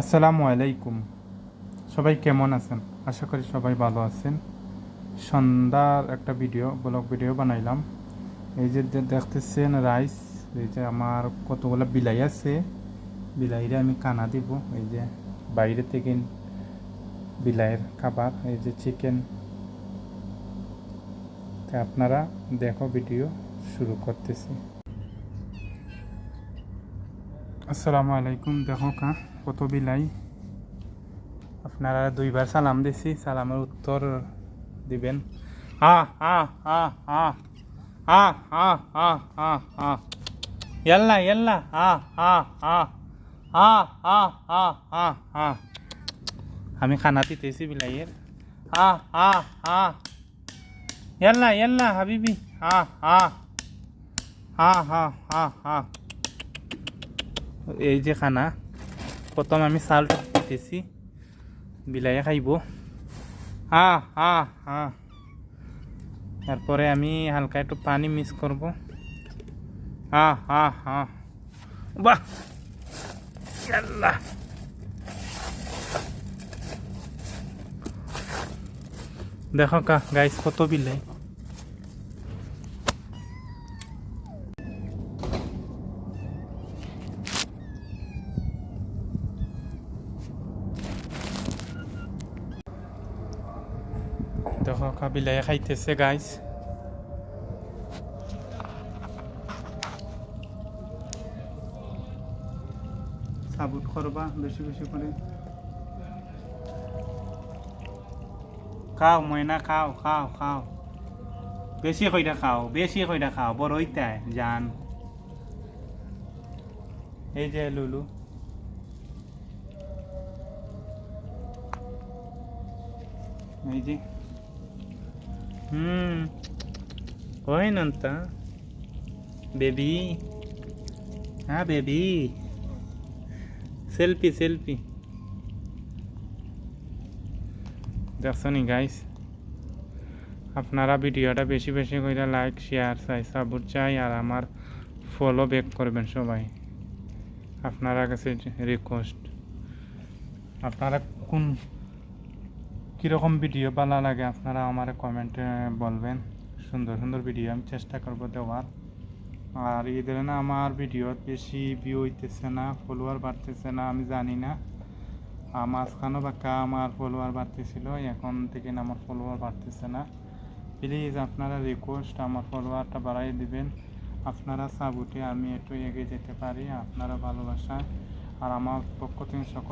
আসসালামু আলাইকুম। সবাই কেমন আছেন? আশা করি সবাই ভালো আছেন। সন্ধ্যার একটা ভিডিও, ব্লগ ভিডিও বানাইলাম। এই যে দেখতেছেন রাইস, এই যে আমার কতগুলো বিলাই আছে। বিলাইরে আমি কানা দিব। এই যে বাইরে থেকে বিলাইয়ের খাবার, এই যে চিকেন আপনারা দেখো ভিডিও শুরু করতেছি। আসসালামু আলাইকুম দেখো কা কত বিলাই আপনারা দুইবার সালাম দিছি সালামের উত্তর দিবেন হা হা হা হা হা হা হা হা হা ইয়াল্লা ইয়াল্লা হা হা হা হা হা হা হা হা আমি খানা দিতেছি বিলাইয়ের হা হা হা ইয়াল্লা ইয়াল্লা হাবিবি হা হা হা হা হা হা এই যে খানা, প্রথম আমি চাউলটা দিতেছি বিলাইয়ে খাইব। হা হা হা। তারপরে আমি হালকা একটু পানি মিক্স করব। হা হা হা। বাহ! আল্লাহ দেখো কা, গাইস, কত বিলাই দেখো কাবিলাই খাইতেছে গাইস সাবুত করবা বেশি বেশি করে খাও ময়না খাও খাও খাও বেশি কইটা খাও বেশি কইটা খাও বড় হইতায় জান এই যে লুলু এই যে ওই নন্তা বেবি হ্যাঁ বেবি সেলফি সেলফি দেখছনি গাইস আপনারা ভিডিওটা বেশি বেশি করে লাইক শেয়ার চাই সাপোর্ট চাই আর আমার ফলো ব্যাক করবেন সবাই। আপনারা কাছে রিকোয়েস্ট আপনারা কোন কীরকম ভিডিও ভালো লাগে আপনারা আমার কমেন্টে বলবেন। সুন্দর সুন্দর ভিডিও আমি চেষ্টা করব দেওয়ার। আর এই ধরেন আমার ভিডিও বেশি ভিউ হইতেছে না ফলোয়ার বাড়তেছে না, আমি জানি না। মাঝখানেও বাক্কা আমার ফলোয়ার বাড়তেছিল, এখন থেকে না আমার ফলোয়ার বাড়তেছে না। প্লিজ আপনারা রিকোয়েস্ট আমার ফলোয়ারটা বাড়াই দিবেন। আপনারা সাবুটে আমি একটু এগিয়ে যেতে পারি, আপনারা ভালোবাসা। আর আমার পক্ষ থেকে সকল